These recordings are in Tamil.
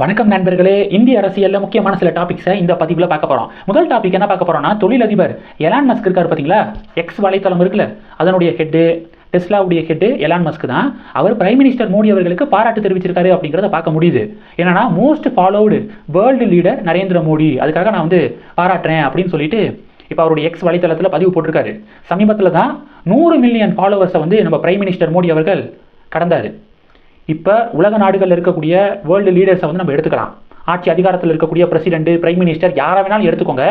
வணக்கம் நண்பர்களே இந்திய அரசியலில் முக்கியமான சில டாபிக்ஸை இந்த பதிவில் பார்க்க போகிறோம் முதல் டாபிக் என்ன பார்க்க போகிறோம்னா தொழிலதிபர் எலான் மஸ்க் இருக்கார் பார்த்தீங்களா? எக்ஸ் வலைத்தளம் இருக்குல்ல அதனுடைய ஹெட்டு டெஸ்லாவுடைய ஹெட்டு எலான் மஸ்க் தான். அவர் பிரைம் மினிஸ்டர் மோடி அவர்களுக்கு பாராட்டு தெரிவிச்சிருக்காரு அப்படிங்கிறத பார்க்க முடியுது. என்னன்னா most followed world leader Narendra Modi. அதுக்காக நான் வந்து பாராட்டுறேன் அப்படின்னு சொல்லிட்டு இப்போ அவருடைய எக்ஸ் வலைத்தளத்தில் பதிவு போட்டிருக்காரு. சமீபத்தில் தான் நூறு மில்லியன் ஃபாலோவர்ஸை வந்து நம்ம பிரைம் மினிஸ்டர் மோடி அவர்கள் கடந்தார். இப்போ உலக நாடுகளில் இருக்கக்கூடிய வேர்ல்டு லீடர்ஸை வந்து நம்ம எடுத்துக்கலாம். ஆட்சி அதிகாரத்தில் இருக்கக்கூடிய பிரசிடென்ட் பிரைம் மினிஸ்டர் யாரை வேணாலும் எடுத்துக்கோங்க.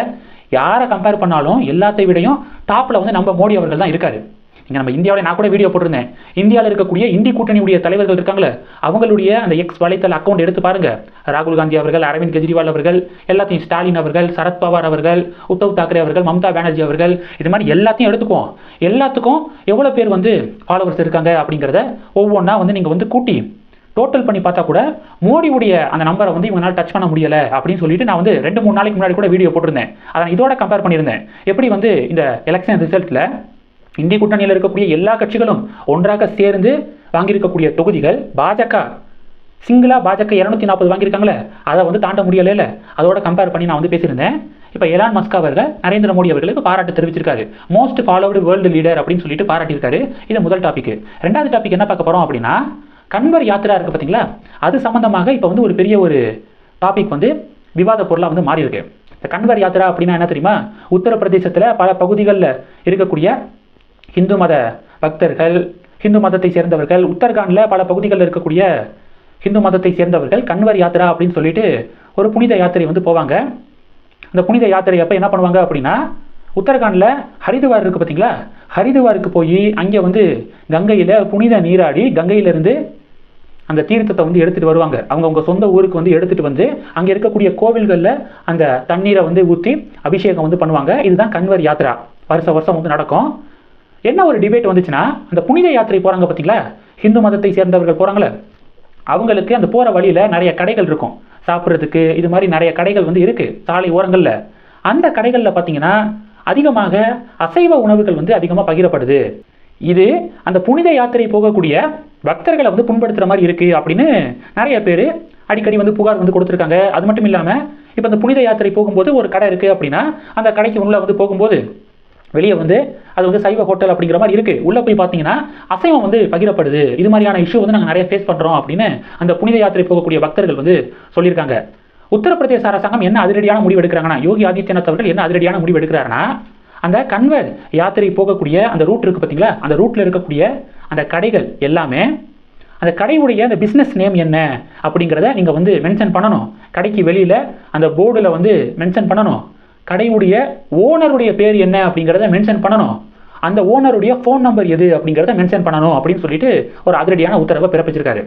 யாரை கம்பேர் பண்ணாலும் எல்லாத்தை விடையும் டாப்பில் வந்து நம்ம மோடி அவர்கள் தான் இருக்காரு. இங்கே நம்ம இந்தியாவில் நான் கூட வீடியோ போட்டிருந்தேன். இந்தியாவில் இருக்கக்கூடிய இந்தி கூட்டணியுடைய தலைவர்கள் இருக்காங்களே அவங்களுடைய அந்த எக்ஸ் வலைத்தள அக்கௌண்ட் எடுத்து பாருங்க. ராகுல் காந்தி அவர்கள் அரவிந்த் கெஜ்ரிவால் அவர்கள் எல்லாத்தையும் ஸ்டாலின் அவர்கள் சரத்பவார் அவர்கள் உத்தவ் தாக்கரே அவர்கள் மம்தா பானர்ஜி அவர்கள் இது மாதிரி எல்லாத்தையும் எடுத்துக்குவோம். எல்லாத்துக்கும் எவ்வளோ பேர் வந்து ஃபாலோவர்ஸ் இருக்காங்க அப்படிங்கிறத ஒவ்வொன்றா வந்து நீங்கள் வந்து கூட்டி டோட்டல் பண்ணி பார்த்தா கூட மோடியுடைய அந்த நம்பரை வந்து இவங்களால் டச் பண்ண முடியலை அப்படின்னு சொல்லிட்டு நான் வந்து ரெண்டு மூணு நாளைக்கு முன்னாடி கூட வீடியோ போட்டிருந்தேன். அதை இதோட கம்பேர் பண்ணியிருந்தேன். எப்படி வந்து இந்த எலெக்ஷன் ரிசல்ட்டில் இந்திய கூட்டணியில் இருக்கக்கூடிய எல்லா கட்சிகளும் ஒன்றாக சேர்ந்து வாங்கியிருக்கக்கூடிய தொகுதிகள் பாஜக. சிங்கிளாக பாஜக இரநூத்தி நாற்பது வாங்கியிருக்காங்களே அதை வந்து தாண்ட முடியல அதோட கம்பேர் பண்ணி நான் வந்து பேசியிருந்தேன். இப்போ எலான் மஸ்க் அவர்கள் நரேந்திர மோடி அவர்களுக்கு பாராட்டு தெரிவிச்சிருக்காரு. மோஸ்ட் ஃபாலோடு வேர்ல்டு லீடர் அப்படின்னு சொல்லிட்டு பாராட்டியிருக்காரு. இது முதல் டாபிக் ரெண்டாவது டாபிக் என்ன பார்க்க போகிறோம் அப்படின்னா கன்வர் யாத்திரா இருக்கு பார்த்தீங்களா அது சம்பந்தமாக இப்போ வந்து ஒரு பெரிய ஒரு டாபிக் வந்து விவாத பொருளாக வந்து மாறி இருக்கு இந்த கன்வர் யாத்திரா அப்படின்னா என்ன தெரியுமா? உத்தரப்பிரதேசத்தில் பல பகுதிகளில் இருக்கக்கூடிய ஹிந்து மத பக்தர்கள் ஹிந்து மதத்தை சேர்ந்தவர்கள் உத்தரகாண்டில் பல பகுதிகளில் இருக்கக்கூடிய ஹிந்து மதத்தை சேர்ந்தவர்கள் கன்வர் யாத்திரா அப்படின்னு சொல்லிட்டு ஒரு புனித யாத்திரை வந்து போவாங்க. அந்த புனித யாத்திரை அப்போ என்ன பண்ணுவாங்க அப்படின்னா உத்தரகாண்டில் ஹரிதுவார் இருக்குது பார்த்தீங்களா ஹரிதுவாருக்கு போய் அங்கே வந்து கங்கையில் புனித நீராடி கங்கையிலிருந்து அந்த தீர்த்தத்தை வந்து எடுத்துகிட்டு வருவாங்க. அவங்க அவங்க சொந்த ஊருக்கு வந்து எடுத்துகிட்டு வந்து அங்கே இருக்கக்கூடிய கோவில்களில் அந்த தண்ணீரை வந்து ஊற்றி அபிஷேகம் வந்து பண்ணுவாங்க. இதுதான் கன்வர் யாத்திரா. வருஷ வருஷம் வந்து நடக்கும். என்ன ஒரு டிபேட் வந்துச்சுன்னா அந்த புனித யாத்திரை போகிறாங்க பார்த்தீங்களா ஹிந்து மதத்தை சேர்ந்தவர்கள் போகிறாங்களே அவங்களுக்கு அந்த போகிற வழியில் நிறைய கடைகள் இருக்கும். சாப்பிட்றதுக்கு இது மாதிரி நிறைய கடைகள் வந்து இருக்குது சாலை ஓரங்களில். அந்த கடைகளில் பார்த்தீங்கன்னா அதிகமாக அசைவ உணவுகள் வந்து அதிகமாக பகிரப்படுது. இது அந்த புனித யாத்திரை போகக்கூடிய பக்தர்களை வந்து புண்படுத்துகிற மாதிரி இருக்குது அப்படின்னு நிறைய பேர் அடிக்கடி வந்து புகார் வந்து கொடுத்துருக்காங்க. அது மட்டும் இல்லாமல் இப்போ அந்த புனித யாத்திரை போகும்போது ஒரு கடை இருக்குது அப்படின்னா அந்த கடைக்கு உள்ளே வந்து போகும்போது வெளியே வந்து அது வந்து சைவ ஹோட்டல் அப்படிங்கிற மாதிரி இருக்குது உள்ளே போய் பார்த்தீங்கன்னா அசைவம் வந்து பகிரப்படுது. இது மாதிரியான இஷ்யூ வந்து நாங்கள் நிறைய ஃபேஸ் பண்ணுறோம் அப்படின்னு அந்த புனித யாத்திரை போகக்கூடிய பக்தர்கள் வந்து சொல்லியிருக்காங்க. உத்தரப்பிரதேச அரசாங்கம் என்ன அதிரடியான முடிவு எடுக்கிறாங்கன்னா யோகி ஆதித்யநாத் அவர்கள் என்ன அதிரடியான முடிவு எடுக்கிறாருன்னா அந்த கன்வர் யாத்திரை போகக்கூடிய அந்த ரூட் இருக்குது பார்த்தீங்களா அந்த ரூட்டில் இருக்கக்கூடிய அந்த கடைகள் எல்லாமே அந்த கடையுடைய அந்த பிஸ்னஸ் நேம் என்ன அப்படிங்கிறத நீங்கள் வந்து மென்ஷன் பண்ணணும். கடைக்கு வெளியில் அந்த போர்டில் வந்து மென்ஷன் பண்ணணும். கடையுடைய ஓனருடைய பேர் என்ன அப்படிங்கிறத மென்ஷன் பண்ணணும். அந்த ஓனருடைய ஃபோன் நம்பர் எது அப்படிங்கிறத மென்ஷன் பண்ணணும் அப்படின்னு சொல்லிட்டு ஒரு அதிரடியான உத்தரவை பிறப்பிச்சிருக்காரு.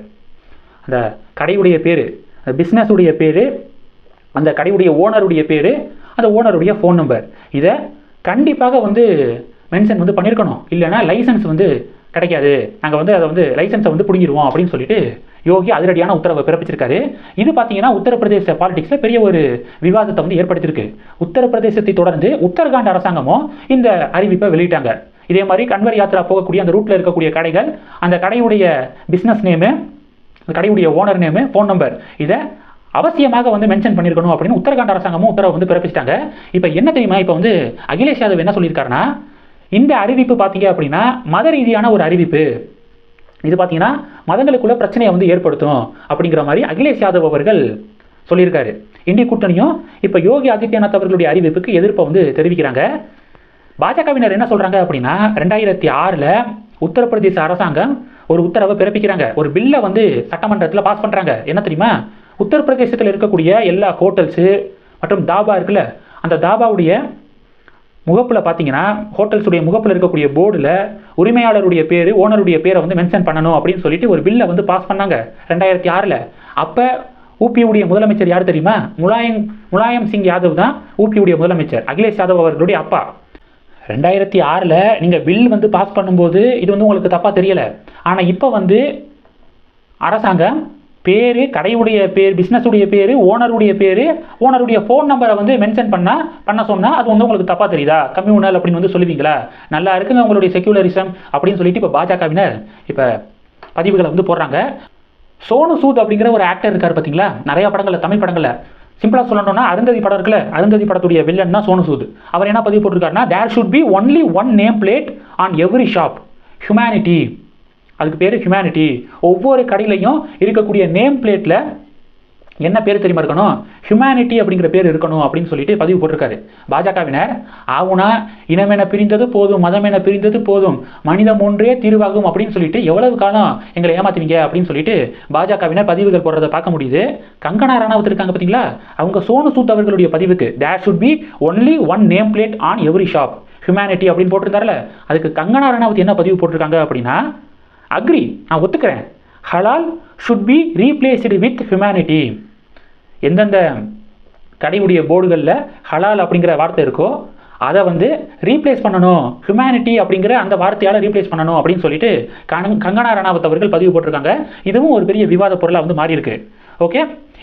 அந்த கடையுடைய பேர் பிஸ்னஸுடைய பேர் அந்த கடையுடைய ஓனருடைய பேர் அந்த ஓனருடைய ஃபோன் நம்பர் இதை கண்டிப்பாக வந்து மென்ஷன் வந்து பண்ணியிருக்கணும் இல்லைன்னா லைசன்ஸ் வந்து கிடைக்காது. நாங்கள் வந்து அதை வந்து லைசன்ஸை வந்து பிடுங்கிடுவோம் அப்படின்னு சொல்லிட்டு யோகி அதிரடியான உத்தரவை பிறப்பிச்சிருக்காரு. இது பார்த்தீங்கன்னா உத்தரப்பிரதேச பாலிடிக்ஸில் பெரிய ஒரு விவாதத்தை வந்து ஏற்படுத்தியிருக்கு. உத்தரப்பிரதேசத்தை தொடர்ந்து உத்தரகாண்ட் அரசாங்கமும் இந்த அறிவிப்பை வெளியிட்டாங்க. இதே மாதிரி கன்வர் யாத்திரா போகக்கூடிய அந்த ரூட்டில் இருக்கக்கூடிய கடைகள் அந்த கடையுடைய பிஸ்னஸ் நேமு அந்த கடையுடைய ஓனர் நேமு ஃபோன் நம்பர் இதை அவசியமாக வந்து மென்ஷன் பண்ணியிருக்கணும் அப்படின்னு உத்தரகாண்ட் அரசாங்கமும் உத்தரவு வந்து பிறப்பிச்சிட்டாங்க. இப்போ என்ன தெரியுமா? இப்போ வந்து அகிலேஷ் யாதவ் என்ன சொல்லியிருக்காருன்னா இந்த அறிவிப்பு பார்த்தீங்க அப்படின்னா மத ரீதியான ஒரு அறிவிப்பு. இது பார்த்தீங்கன்னா மதங்களுக்குள்ள பிரச்சனையை வந்து ஏற்படுத்தும் அப்படிங்கிற மாதிரி அகிலேஷ் யாதவ் அவர்கள் சொல்லியிருக்காரு. இந்திய கூட்டணியும் இப்போ யோகி ஆதித்யநாத் அவர்களுடைய அறிவிப்புக்கு எதிர்ப்பை வந்து தெரிவிக்கிறாங்க. பாஜகவினர் என்ன சொல்கிறாங்க அப்படின்னா ரெண்டாயிரத்தி ஆறில் உத்தரப்பிரதேச அரசாங்கம் ஒரு உத்தரவை பிறப்பிக்கிறாங்க. ஒரு பில்லை வந்து சட்டமன்றத்தில் பாஸ் பண்ணுறாங்க என்ன தெரியுமா? உத்தரப்பிரதேசத்தில் இருக்கக்கூடிய எல்லா ஹோட்டல்ஸு மற்றும் தாபா இருக்குல்ல அந்த தாபாவுடைய முகப்பில் பார்த்தீங்கன்னா ஹோட்டல்ஸுடைய முகப்பில் இருக்கக்கூடிய போர்டில் உரிமையாளருடைய பேர் ஓனருடைய பேரை வந்து மென்ஷன் பண்ணணும் அப்படின்னு சொல்லிட்டு ஒரு பில்லை வந்து பாஸ் பண்ணாங்க ரெண்டாயிரத்தி ஆறில். அப்போ ஊபியுடைய முதலமைச்சர் யார் தெரியுமா? முலாயம் முலாயம் சிங் யாதவ் தான் ஊபியுடைய முதலமைச்சர். அகிலேஷ் யாதவ் அவர்களுடைய அப்பா. ரெண்டாயிரத்தி ஆறில் நீங்கள் பில் வந்து பாஸ் பண்ணும்போது இது வந்து உங்களுக்கு தப்பாக தெரியலை. ஆனால் இப்போ வந்து அரசாங்கம் பேர் கடையுடைய பேர் பிஸ்னஸுடைய பேர் ஓனருடைய பேர் ஓனருடைய ஃபோன் நம்பரை வந்து மென்ஷன் பண்ணால் பண்ண சொன்னால் அது வந்து உங்களுக்கு தப்பாக தெரியுதா? கம்யூனல் அப்படின்னு வந்து சொல்லுவீங்களா? நல்லா இருக்குங்க உங்களுடைய செக்யூலரிசம் அப்படின்னு சொல்லிட்டு இப்போ பாஜகவினர் இப்போ பதிவுகளை வந்து போடுறாங்க. சோனு சூத் அப்படிங்கிற ஒரு ஆக்டர் இருக்கார் பார்த்தீங்களா நிறைய படங்களில் தமிழ் படங்களில். சிம்பிளாக சொல்லணும்னா அருந்ததி படம் இருக்குல்ல அருந்ததி படத்துடைய வில்லன் தான் சோனு சூத். அவர் என்ன பதிவு போட்டிருக்காருன்னா there should be only one name plate on every shop humanity அதுக்கு பேர் ஹியூமனிட்டி ஒவ்வொரு கடையிலையும் இருக்கக்கூடிய நேம் பிளேட்டில் என்ன பேர் தெரியுமா இருக்கணும்? ஹியூமனிட்டி அப்படிங்கிற பேர் இருக்கணும் அப்படின்னு சொல்லிட்டு பதிவு போட்டிருக்காரு. பாஜகவினர் ஆவுனா இனமென பிரிந்தது போதும் மதமென பிரிந்தது போதும் மனிதம் ஒன்றே தீர்வாகும் அப்படின்னு சொல்லிட்டு எவ்வளவு காலம் எங்களை ஏமாத்துவீங்க அப்படின்னு சொல்லிட்டு பாஜகவினர் பதிவுகள் போடுறதை பார்க்க முடியுது. கங்கனா ராணாவத் இருக்காங்க பார்த்தீங்களா? அவங்க சோனு சூத் அவர்களுடைய பதிவுக்கு there should be only one name plate on every shop humanity அப்படின்னு போட்டிருந்தாருல. அதுக்கு கங்கனா ராணாவத் என்ன பதிவு போட்டிருக்காங்க அப்படின்னா அக்ரி நான் ஒத்துக்கிறேன். ஹலால் should be replaced with humanity எந்தெந்த கடையுடைய போர்டுகளில் ஹலால் அப்படிங்கிற வார்த்தை இருக்கோ அதை வந்து ரீப்ளேஸ் பண்ணணும். ஹியூமனிட்டி அப்படிங்கிற அந்த வார்த்தையால் ரீப்ளேஸ் பண்ணணும் அப்படின்னு சொல்லிட்டு கங்கனா ரணாவத் அவர்கள் பதிவு போட்டிருக்காங்க. இதுவும் ஒரு பெரிய விவாத பொருளாக வந்து மாறி இருக்கு ஓகே